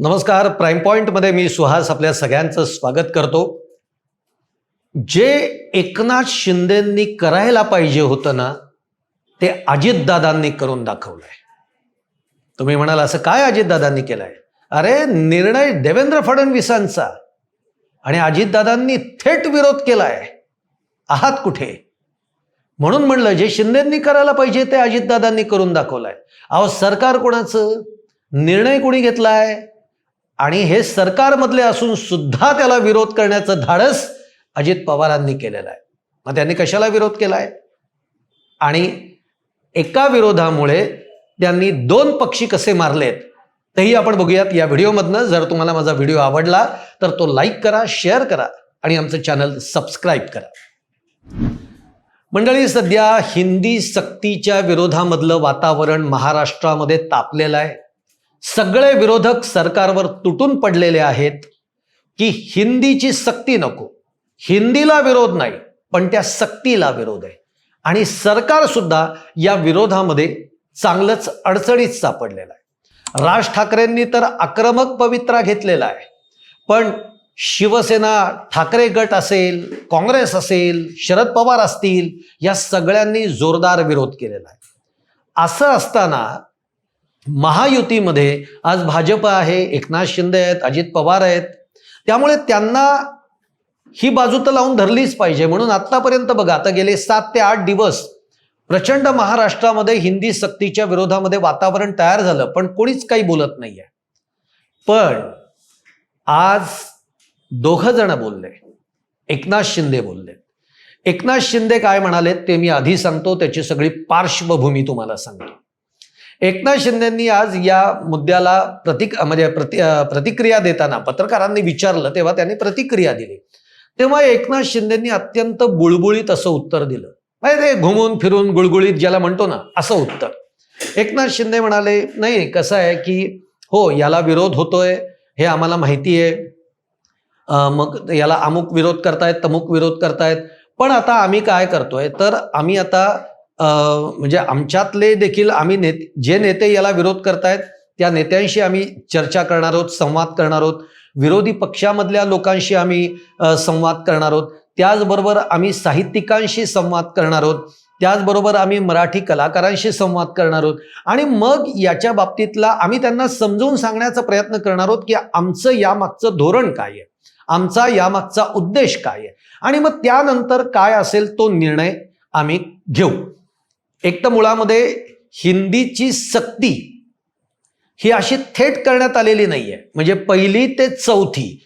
नमस्कार. प्राईम पॉईंटमध्ये मी सुहास आपल्या सगळ्यांचं स्वागत करतो. जे एकनाथ शिंदेंनी करायला पाहिजे होतं ना ते अजितदादांनी करून दाखवलं आहे तुम्ही म्हणाल असं काय अजितदादांनी केलं आहे अरे निर्णय देवेंद्र फडणवीसांचा आणि अजितदादांनी थेट विरोध केला आहे आहात कुठे? म्हणून म्हणलं जे शिंदेंनी करायला पाहिजे ते अजितदादांनी करून दाखवलं आहे अहो सरकार कोणाचं? निर्णय कोणी घेतला आहे आणि हे सरकारमधले असून सुद्धा त्याला विरोध करण्याचं धाडस अजित पवारांनी केलेलं आहे. मग त्यांनी कशाला विरोध केलाय? आणि एका विरोधामुळे त्यांनी दोन पक्षी कसे मारलेत तेही आपण बघूयात या व्हिडिओमधनं. जर तुम्हाला माझा व्हिडिओ आवडला तर तो लाईक करा शेअर करा आणि आमचं चॅनल सबस्क्राईब करा. मंडळी सध्या हिंदी सक्तीच्या विरोधामधलं वातावरण महाराष्ट्रामध्ये तापलेलं आहे. सगळे विरोधक सरकारवर तुटून पडलेले आहेत की हिंदीची सक्ती नको. हिंदीला विरोध नाही पण त्या सक्तीला विरोध आहे. आणि सरकार सुद्धा या विरोधामध्ये चांगलंच अडचणीत सापडलेलं आहे. राज ठाकरेंनी तर आक्रमक पवित्रा घेतलेला आहे. पण शिवसेना ठाकरे गट असेल काँग्रेस असेल शरद पवार असतील या सगळ्यांनी जोरदार विरोध केलेला आहे. असं असताना महायुतीमध्ये आज भाजप आहे एकनाथ शिंदे आहेत अजित पवार आहेत. त्यामुळे त्यांना ही बाजू तर लावून धरलीच पाहिजे. म्हणून आत्तापर्यंत बघा आता गेले सात ते आठ दिवस प्रचंड महाराष्ट्रामध्ये हिंदी सक्तीच्या विरोधामध्ये वातावरण तयार झालं पण कोणीच काही बोलत नाहीये. पण आज दोघं जण बोलले. एकनाथ शिंदे बोलले. एकनाथ शिंदे काय म्हणाले ते मी आधी सांगतो त्याची सगळी पार्श्वभूमी तुम्हाला सांगतो. एकनाथ शिंदेंनी आज या मुद्द्याला प्रतिक म्हणजे प्रति प्रतिक्रिया देताना पत्रकारांनी विचारलं तेव्हा त्यांनी प्रतिक्रिया दिली. तेव्हा एकनाथ शिंदेंनी अत्यंत बुळबुळीत असं उत्तर दिलं. म्हणजे ते घुमून फिरून गुळगुळीत ज्याला म्हणतो ना असं उत्तर. एकनाथ शिंदे म्हणाले नाही कसं आहे की हो याला विरोध होतोय हे आम्हाला माहिती आहे. मग याला अमुक विरोध करतायत तमुक विरोध करतायत. पण आता आम्ही काय करतोय? तर आम्ही आता म्हणजे आमच्यातले देखील आम्ही नेत जे नेते याला विरोध करतायत त्या नेत्यांशी आम्ही चर्चा करणार आहोत संवाद करणार आहोत. विरोधी पक्षामधल्या लोकांशी आम्ही संवाद करणार आहोत. त्याचबरोबर आम्ही साहित्यिकांशी संवाद करणार आहोत. त्याचबरोबर आम्ही मराठी कलाकारांशी संवाद करणार आहोत. आणि मग याच्या बाबतीतला आम्ही त्यांना समजून सांगण्याचा प्रयत्न करणार आहोत की आमचं यामागचं धोरण काय आहे? आमचा यामागचा उद्देश काय आहे? आणि मग त्यानंतर काय असेल तो निर्णय आम्ही घेऊ. एक तर मुळामध्ये हिंदीची सक्ती ही अशी थेट करण्यात आलेली नाहीये. म्हणजे पहिली ते चौथी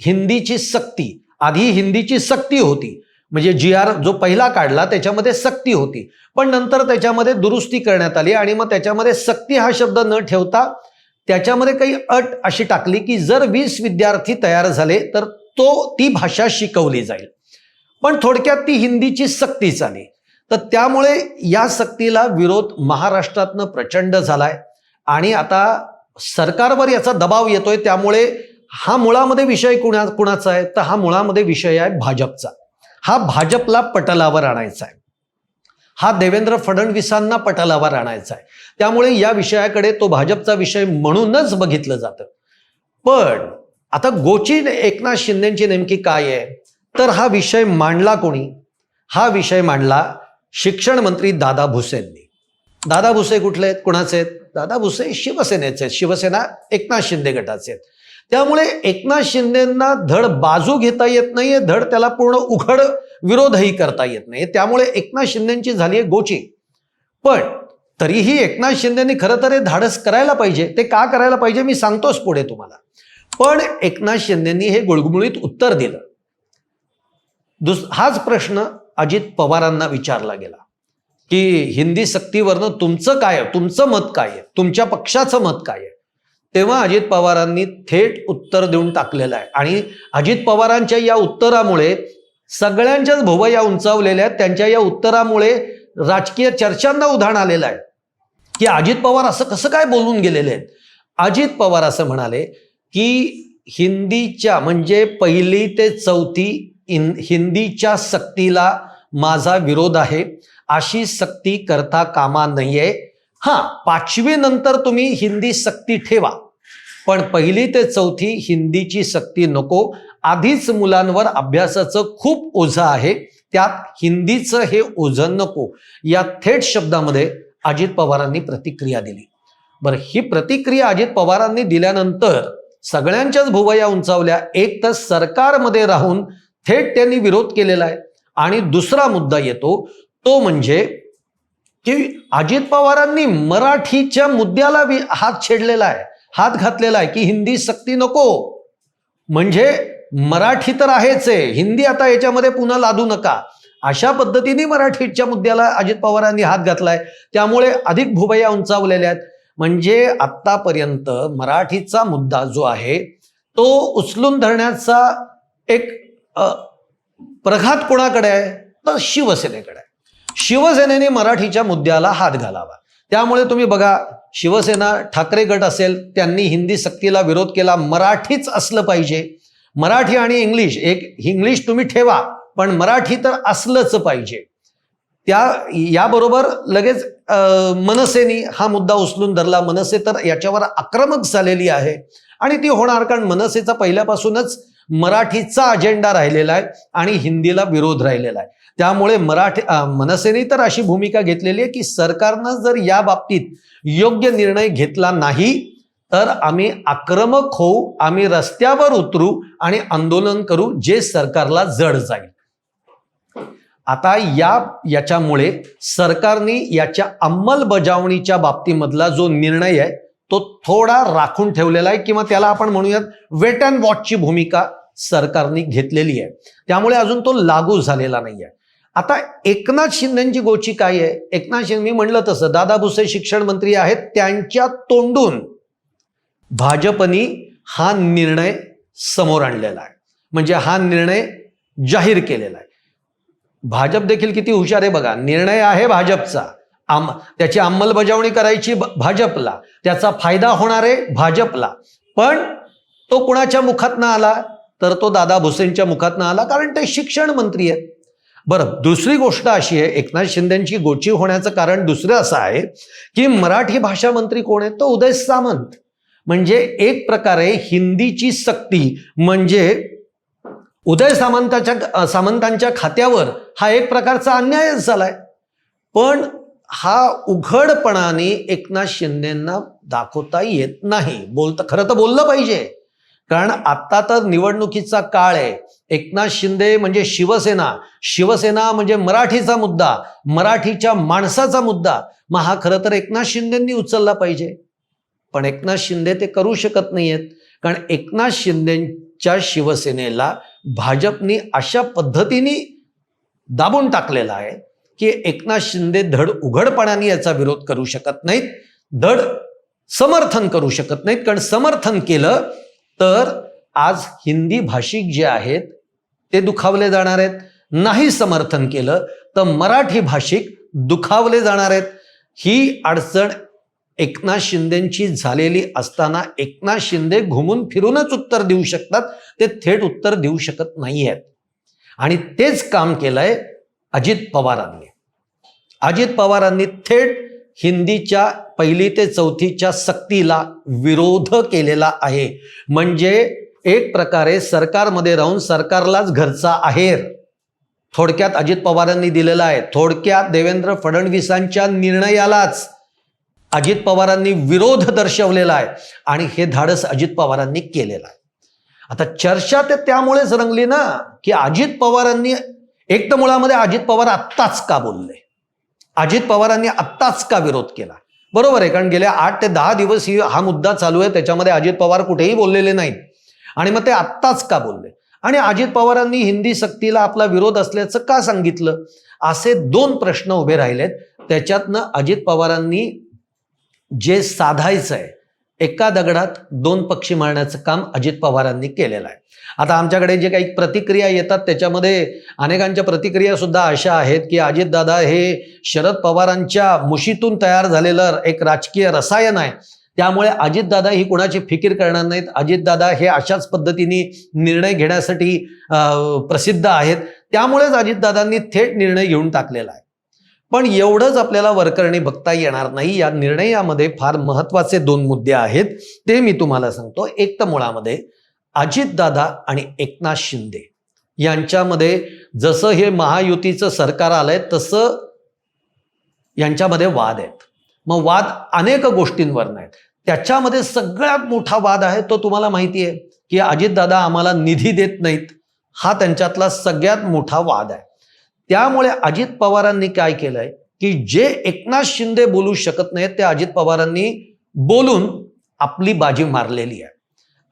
हिंदीची सक्ती. आधी हिंदीची सक्ती होती. म्हणजे जी आर जो पहिला काढला त्याच्यामध्ये सक्ती होती. पण नंतर त्याच्यामध्ये दुरुस्ती करण्यात आली आणि मग त्याच्यामध्ये सक्ती हा शब्द न ठेवता त्याच्यामध्ये काही अट अशी टाकली की जर वीस विद्यार्थी तयार झाले तर तो ती भाषा शिकवली जाईल. पण थोडक्यात ती हिंदीची सक्तीच आली. तर त्यामुळे या सक्तीला विरोध महाराष्ट्रातनं प्रचंड झालाय. आणि आता सरकारवर याचा दबाव येतोय त्यामुळे हा मुळामध्ये विषय कुणा कुणाचा आहे? तर हा मुळामध्ये विषय आहे भाजपचा. हा भाजपला पटलावर आणायचा आहे. हा देवेंद्र फडणवीसांना पटलावर आणायचा आहे. त्यामुळे या विषयाकडे तो भाजपचा विषय म्हणूनच बघितलं जातं. पण आता गोची एकनाथ शिंदेची नेमकी काय आहे? तर हा विषय मांडला कोणी? हा विषय मांडला शिक्षण मंत्री दादा भुसेंनी. दादा भुसे कुठले आहेत? कुणाचे आहेत? दादा भुसे शिवसेनेचे आहेत. शिवसेना एकनाथ शिंदे गटाचे आहेत. त्यामुळे एकनाथ शिंदेंना धड बाजू घेता येत नाहीये धड त्याला पूर्ण उघड विरोधही करता येत नाही त्यामुळे एकनाथ शिंदेची झाली आहे गोची. पण तरीही एकनाथ शिंदेनी खरं तर हे धाडस करायला पाहिजे. ते का करायला पाहिजे मी सांगतोच पुढे तुम्हाला. पण एकनाथ शिंदेनी हे गुळगुळीत उत्तर दिलं. दुस हाच प्रश्न अजित पवारांना विचारला गेला की हिंदी सक्तीवरनं तुमचं काय आहे? तुमचं मत काय आहे? तुमच्या पक्षाचं मत काय आहे? तेव्हा अजित पवारांनी थेट उत्तर देऊन टाकलेलं आहे. आणि अजित पवारांच्या या उत्तरामुळे सगळ्यांच्याच भोवया उंचावलेल्या आहेत. त्यांच्या या उत्तरामुळे राजकीय चर्चांना उधाण आलेलं आहे. की अजित पवार असं कसं काय बोलून गेलेले आहेत? अजित पवार असं म्हणाले की हिंदीच्या म्हणजे पहिली ते चौथी इन हिंदीच्या सक्तीला माझा विरोध आहे. अशी सक्ती करता कामा नाहीये हा पाचवी नंतर तुम्ही हिंदी सक्ती ठेवा. पण पहिली ते चौथी हिंदीची सक्ती नको. आधीच मुलांवर अभ्यासाचं खूप ओझं आहे. त्यात हिंदीचं हे ओझं नको. या थेट शब्दामध्ये अजित पवारांनी प्रतिक्रिया दिली. बरं ही प्रतिक्रिया अजित पवारांनी दिल्यानंतर सगळ्यांच्याच भुवया उंचावल्या. एक तर सरकारमध्ये राहून थेट त्यांनी विरोध केलेला आहे. आणि दुसरा मुद्दा येतो तो म्हणजे की अजित पवारांनी मराठीच्या मुद्द्याला वि- हात छेडलेला आहे हात घातलेला आहे की हिंदी सक्ती नको. म्हणजे मराठी तर आहेच आहे हिंदी आता याच्यामध्ये पुन्हा लादू नका. अशा पद्धतीने मराठीच्या मुद्द्याला अजित पवारांनी हात घातलाय. त्यामुळे अधिक भुवया उंचावलेल्या आहेत. म्हणजे आत्तापर्यंत मराठीचा मुद्दा जो आहे तो उचलून धरण्याचा एक प्रघात कोणाकडे आहे? तर शिवसेनेकडे. आहे शिवसेनेने मराठीच्या मुद्द्याला हात घालावा. त्यामुळे तुम्ही बघा शिवसेना ठाकरे गट असेल त्यांनी हिंदी सक्तीला विरोध केला मराठीच असलं पाहिजे. मराठी आणि इंग्लिश एक इंग्लिश तुम्ही ठेवा पण मराठी तर असलंच पाहिजे. त्या याबरोबर लगेच मनसेनी हा मुद्दा उचलून धरला. मनसे तर याच्यावर आक्रमक झालेली आहे. आणि ती होणार कारण मनसेचा पहिल्यापासूनच मराठीचा अजेंडा राहिलेला आहे आणि हिंदीला विरोध राहिलेला आहे. त्यामुळे मराठी मनसेने तर अशी भूमिका घेतलेली आहे की सरकारनं जर या बाबतीत योग्य निर्णय घेतला नाही तर आम्ही आक्रमक होऊ आम्ही रस्त्यावर उतरू आणि आंदोलन करू जे सरकारला जड जाईल. आता या याच्यामुळे सरकारने याच्या अंमलबजावणीच्या बाबतीमधला जो निर्णय आहे तो थोडा राखून ठेवलेला आहे किंवा त्याला आपण म्हणूयात वेट अँड वॉचची भूमिका सरकारने घेतलेली आहे. त्यामुळे अजून तो लागू झालेला नाही आहे आता एकनाथ शिंदेची गोची काय आहे? एकनाथ शिंदे मी म्हणलं तसं दादा भुसे शिक्षण मंत्री आहेत त्यांच्या तोंडून भाजपनी हा निर्णय समोर आणलेला आहे. म्हणजे हा निर्णय जाहीर केलेला आहे. भाजप देखील किती हुशार आहे बघा. निर्णय आहे भाजपचा. आम त्याची अंमलबजावणी करायची भाजपला. त्याचा फायदा होणार आहे भाजपला. पण तो कुणाच्या मुखातनं आला? तर तो दादा भुसेंच्या मुखातनं आला कारण ते शिक्षण मंत्री आहेत. बरं दुसरी गोष्ट अशी आहे एकनाथ शिंदेची गोची होण्याचं कारण दुसरं असं आहे की मराठी भाषा मंत्री कोण आहे तो उदय सामंत. म्हणजे एक प्रकारे हिंदीची सक्ती म्हणजे उदय सामंताच्या सामंतांच्या खात्यावर हा एक प्रकारचा अन्यायच झालाय. पण हा उघडपणाने एकनाथ शिंदेना दाखवता येत नाही. बोलता खरं तर बोललं पाहिजे. कारण आता तर निवडणुकीचा काळ आहे. एकनाथ शिंदे म्हणजे शिवसेना. शिवसेना म्हणजे मराठीचा मुद्दा. मराठीच्या माणसाचा मुद्दा. मग हा खरं तर एकनाथ शिंदेंनी उचलला पाहिजे. पण एकनाथ शिंदे ते करू शकत नाहीयेत. कारण एकनाथ शिंदेच्या शिवसेनेला भाजपनी अशा पद्धतीने दाबून टाकलेला आहे की एकनाथ शिंदे धड उघडपणाने याचा विरोध करू शकत नाहीत. धड समर्थन करू शकत नाहीत. कारण समर्थन केलं तर आज हिंदी भाषिक जे आहेत ते दुखावले जाणार आहेत. नाही समर्थन केलं तर मराठी भाषिक दुखावले जाणार आहेत. ही अडचण एकनाथ शिंदेची झालेली असताना एकनाथ शिंदे घुमून फिरूनच उत्तर देऊ शकतात. ते थेट उत्तर देऊ शकत नाही आहेत आणि तेच काम केलंय अजित पवारांनी. अजित पवारांनी थेट हिंदीच्या पहिली ते चौथीच्या सक्तीला विरोध केलेला आहे. म्हणजे एक प्रकारे सरकारमध्ये राहून सरकारलाच घरचा आहेर. थोडक्यात अजित पवारांनी दिलेला आहे. थोडक्यात देवेंद्र फडणवीसांच्या निर्णयालाच अजित पवारांनी विरोध दर्शवलेला आहे. आणि हे धाडस अजित पवारांनी केलेलं आहे. आता चर्चा ते त्यामुळेच रंगली ना की अजित पवारांनी एक तर मुळामध्ये अजित पवार आत्ताच का बोलले? अजित पवारांनी आत्ताच का विरोध केला? बरोबर आहे कारण गेल्या आठ ते दहा दिवस ही हा मुद्दा चालू आहे त्याच्यामध्ये अजित पवार कुठेही बोललेले नाहीत. आणि मग ते आत्ताच का बोलले? आणि अजित पवारांनी हिंदी सक्तीला आपला विरोध असल्याचं का सांगितलं? असे दोन प्रश्न उभे राहिलेत. त्याच्यातनं अजित पवारांनी जे साधायचं आहे एका दगडात दोन पक्षी मारण्याचं काम अजित पवारांनी केलेलं आहे. आता आमच्याकडे जे काही प्रतिक्रिया येतात त्याच्यामध्ये अनेकांच्या प्रतिक्रिया सुद्धा अशा आहेत की अजितदादा हे शरद पवारांच्या मुशीतून तयार झालेलं एक राजकीय रसायन आहे. त्यामुळे अजितदादा ही कुणाची फिकीर करणार नाहीत. अजितदादा हे अशाच पद्धतीने निर्णय घेण्यासाठी प्रसिद्ध आहेत. त्यामुळेच अजितदादांनी थेट निर्णय घेऊन टाकलेला आहे. पण एवढंच आपल्याला वरकरणी बघता येणार नाही. या निर्णयामध्ये फार महत्त्वाचे दोन मुद्दे आहेत. ते मी तुम्हाला सांगतो. एक तर मुळामध्ये अजितदादा आणि एकनाथ शिंदे यांच्यामध्ये जसं हे महायुतीचं सरकार आलंय तसं यांच्यामध्ये वाद आहेत. मग वाद अनेक गोष्टींवर नाहीत. त्याच्यामध्ये सगळ्यात मोठा वाद आहे तो तुम्हाला माहिती आहे की अजितदादा आम्हाला निधी देत नाहीत. हा त्यांच्यातला सगळ्यात मोठा वाद आहे. त्यामुळे अजित पवारांनी काय केलंय की जे एकनाथ शिंदे बोलू शकत नाहीत ते अजित पवारांनी बोलून आपली बाजी मारलेली आहे.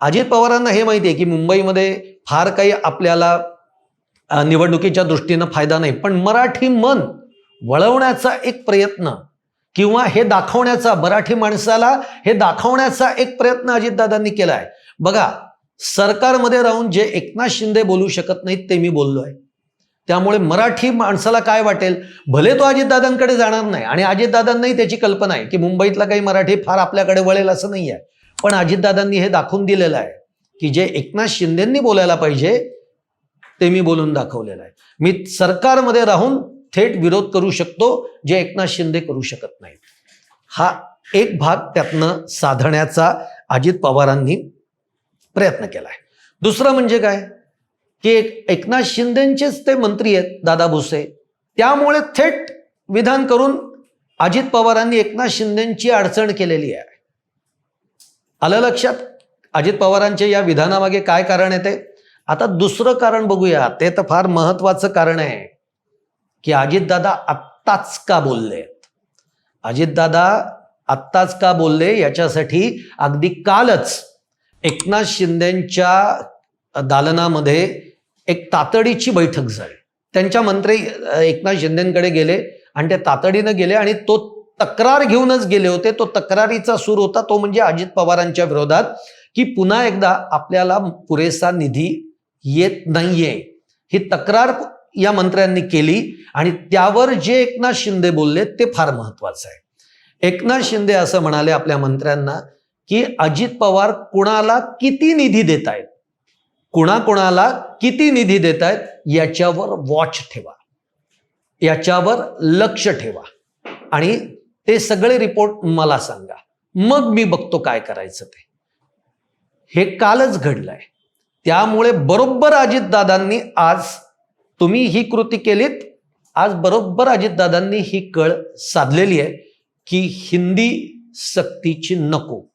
अजित पवारांना हे माहिती आहे की मुंबईमध्ये फार काही आपल्याला निवडणुकीच्या दृष्टीनं फायदा नाही पण मराठी मन वळवण्याचा एक प्रयत्न किंवा हे दाखवण्याचा मराठी माणसाला हे दाखवण्याचा एक प्रयत्न अजितदादांनी केला आहे बघा सरकारमध्ये राहून जे एकनाथ शिंदे बोलू शकत नाहीत ते मी बोललोय. त्यामुळे मराठी माणसाला काय वाटेल? भले तो अजितदादांकडे जाणार नाही आणि अजितदादांनाही त्याची कल्पना आहे की मुंबईतला काही मराठी फार आपल्याकडे वळेल असं नाही आहे पण अजितदादांनी हे दाखवून दिलेलं आहे की जे एकनाथ शिंदेंनी बोलायला पाहिजे ते मी बोलून दाखवलेलं आहे. मी सरकारमध्ये राहून थेट विरोध करू शकतो जे एकनाथ शिंदे करू शकत नाही. हा एक भाग त्यातनं साधण्याचा अजित पवारांनी प्रयत्न केला आहे दुसरं म्हणजे काय? की एक एकनाथ शिंदेचेच ते मंत्री आहेत दादा भुसे. त्यामुळे थेट विधान करून अजित पवारांनी एकनाथ शिंदेची अडचण केलेली आहे. आलं लक्षात? अजित पवारांच्या या विधानामागे काय कारण येते आता दुसरं कारण बघूया. ते तर फार महत्वाचं कारण आहे की अजितदादा आत्ताच का बोलले अजितदादा आत्ताच का बोलले? याच्यासाठी अगदी कालच एकनाथ शिंदेच्या दालनामध्ये एक तातडीची बैठक झाली. त्यांच्या मंत्री एकनाथ शिंदेकडे गेले आणि ते तातडीनं गेले आणि तो तक्रार घेऊनच गेले होते. तो तक्रारीचा सूर होता तो म्हणजे अजित पवारांच्या विरोधात की पुन्हा एकदा आपल्याला पुरेसा निधी येत नाहीये. ही तक्रार या मंत्र्यांनी केली आणि त्यावर जे एकनाथ शिंदे बोलले ते फार महत्वाचं आहे. एकनाथ शिंदे असं म्हणाले आपल्या मंत्र्यांना की अजित पवार कुणाला किती निधी देत आहेत कुणाकुणाला किती निधी देत आहेत याच्यावर वॉच ठेवा. याच्यावर लक्ष ठेवा. आणि ते सगळे रिपोर्ट मला सांगा. मग मी बघतो काय करायचं ते. हे कालच घडलंय. त्यामुळे बरोबर अजितदादांनी आज तुम्ही ही कृती केलीत. आज बरोबर अजितदादांनी ही कळ साधलेली आहे की हिंदी सक्तीची नको.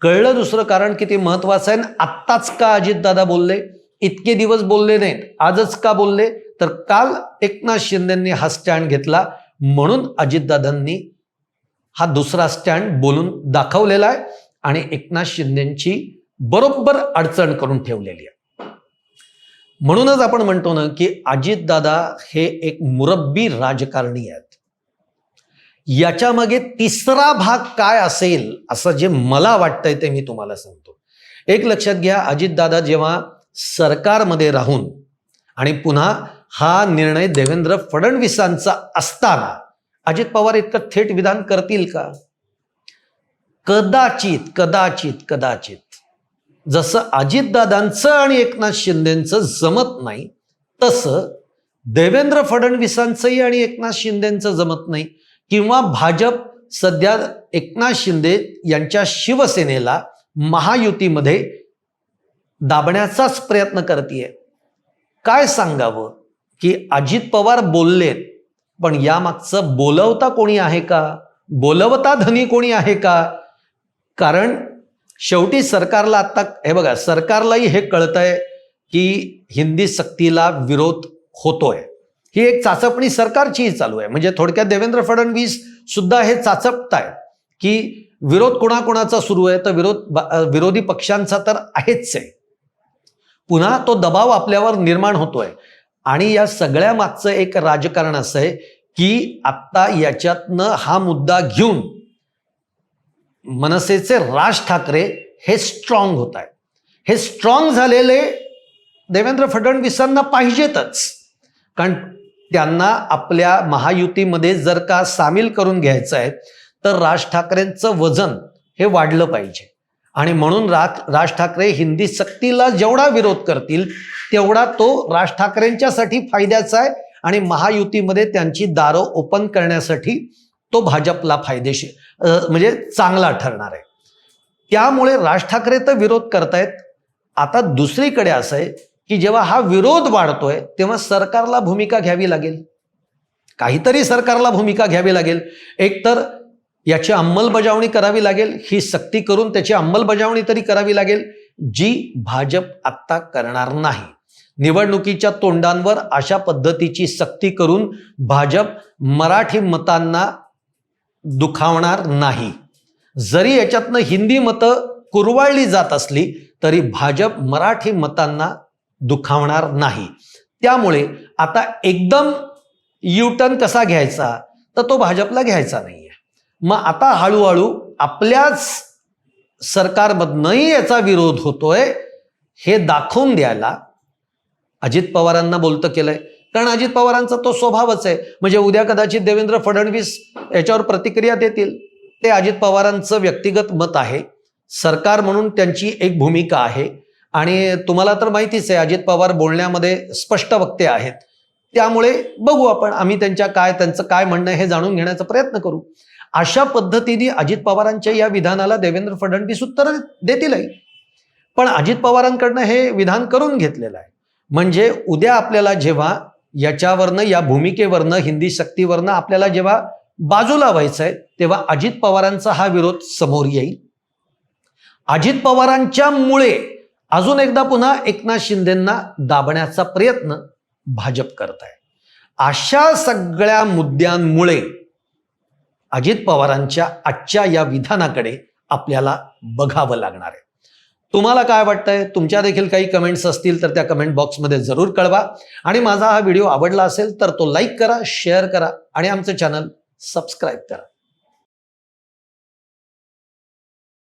कळलं दुसरं कारण किती महत्वाचं आहे? आणि आत्ताच का अजितदादा बोलले? इतके दिवस बोलले नाहीत. आजच का बोलले? तर काल एकनाथ शिंदेंनी हा स्टँड घेतला. म्हणून अजितदादांनी हा दुसरा स्टँड बोलून दाखवलेला आहे. आणि एकनाथ शिंदेची बरोबर अडचण करून ठेवलेली आहे. म्हणूनच आपण म्हणतो ना की अजितदादा हे एक मुरब्बी राजकारणी आहेत. याच्यामागे तिसरा भाग काय असेल असं जे मला वाटतंय ते मी तुम्हाला सांगतो. एक लक्षात घ्या अजितदादा जेव्हा सरकारमध्ये राहून आणि पुन्हा हा निर्णय देवेंद्र फडणवीसांचा असताना अजित पवार इतकं थेट विधान करतील का? कदाचित कदाचित कदाचित. जसं अजितदादांचं आणि एकनाथ शिंदेचं जमत नाही तसं देवेंद्र फडणवीसांचंही आणि एकनाथ शिंदेचं जमत नाही. किंवा भाजप सध्या एकनाथ शिंदे यांच्या शिवसेनेला महायुतीमध्ये दाबण्याचाच प्रयत्न करते काय सांगावं? की अजित पवार बोललेत पण यामागचं बोलवता कोणी आहे का? बोलवता धनी कोणी आहे का? कारण शेवटी सरकारला आत्ता हे बघा सरकारलाही हे कळतंय की हिंदी सक्तीला विरोध होतोय. ही एक चाचपणी सरकारचीही चालू आहे. म्हणजे थोडक्यात देवेंद्र फडणवीस सुद्धा हे चाचपतायत की विरोध कोणाकोणाचा सुरू आहे तर विरोध विरोधी पक्षांचा तर आहेच आहे. पुन्हा तो दबाव आपल्यावर निर्माण होतोय. आणि या सगळ्या मागचं एक राजकारण असं आहे की आत्ता याच्यातनं हा मुद्दा घेऊन मनसेचे राज ठाकरे हे स्ट्रॉंग होत आहेत. हे स्ट्रॉंग झालेले देवेंद्र फडणवीसांना पाहिजेतच. कारण त्यांना आपल्या महायुतीमध्ये जर का सामील करून घ्यायचं आहे तर राज ठाकरेंचं वजन हे वाढलं पाहिजे. आणि म्हणून राज राज ठाकरे हिंदी सक्तीला जेवढा विरोध करतील तेवढा तो राज ठाकरेंच्यासाठी फायद्याचा आहे आणि महायुतीमध्ये त्यांची दारं ओपन करण्यासाठी तो भाजपला फायदेशीर म्हणजे चांगला ठरणार आहे. त्यामुळे राज ठाकरे तर विरोध करतायत. आता दुसरीकडे असं आहे की जेव्हा हा विरोध वाढतोय तेव्हा सरकारला भूमिका घ्यावी लागेल. काहीतरी सरकारला भूमिका घ्यावी लागेल. एकतर याची अंमलबजावणी करावी लागेल. ही सक्ती करून त्याची अंमलबजावणी तरी करावी लागेल जी भाजप आत्ता करणार नाही. निवडणुकीच्या तोंडांवर अशा पद्धतीची सक्ती करून भाजप मराठी मतांना दुखावणार नाही. जरी याच्यातनं हिंदी मतं कुरवाळली जात असली तरी भाजप मराठी मतांना दुखावणार नाही. त्यामुळे आता एकदम युटर्न कसा घ्यायचा? तर तो भाजपला घ्यायचा नाही आहे मग आता हळूहळू आपल्याच सरकारमधनंही याचा विरोध होतोय हे दाखवून द्यायला अजित पवारांना बोलतं केलंय. कारण अजित पवारांचा तो स्वभावच आहे. म्हणजे उद्या कदाचित देवेंद्र फडणवीस याच्यावर प्रतिक्रिया देतील. ते अजित पवारांचं व्यक्तिगत मत आहे. सरकार म्हणून त्यांची एक भूमिका आहे. आणि तुम्हाला तर माहितीच आहे अजित पवार बोलण्यामध्ये स्पष्ट वक्ते आहेत. त्यामुळे बघू आपण आम्ही त्यांच्या काय त्यांचं काय म्हणणं हे जाणून घेण्याचा प्रयत्न करू. अशा पद्धतीने अजित पवारांच्या या विधानाला देवेंद्र फडणवीस उत्तर देतीलही पण अजित पवारांकडनं हे विधान करून घेतलेलं आहे. म्हणजे उद्या आपल्याला जेव्हा याच्यावरनं या भूमिकेवरनं हिंदी शक्तीवरनं आपल्याला जेव्हा बाजूला व्हायचं आहे तेव्हा अजित पवारांचा हा विरोध समोर येईल. अजित पवारांच्यामुळे अजून एकदा पुन्हा एकनाथ शिंदेंना दाबण्याचा प्रयत्न भाजप करत आहे अशा सगळ्या मुद्द्यांमुळे अजित पवारांच्या आजच्या या विधानाकडे आपल्याला बघावं लागणार आहे. तुम्हाला काय वाटतंय? तुमच्या देखील काही कमेंट्स असतील तर त्या कमेंट बॉक्समध्ये जरूर कळवा. आणि माझा हा व्हिडिओ आवडला असेल तर तो लाईक करा शेअर करा आणि आमचं चॅनल सबस्क्राईब करा.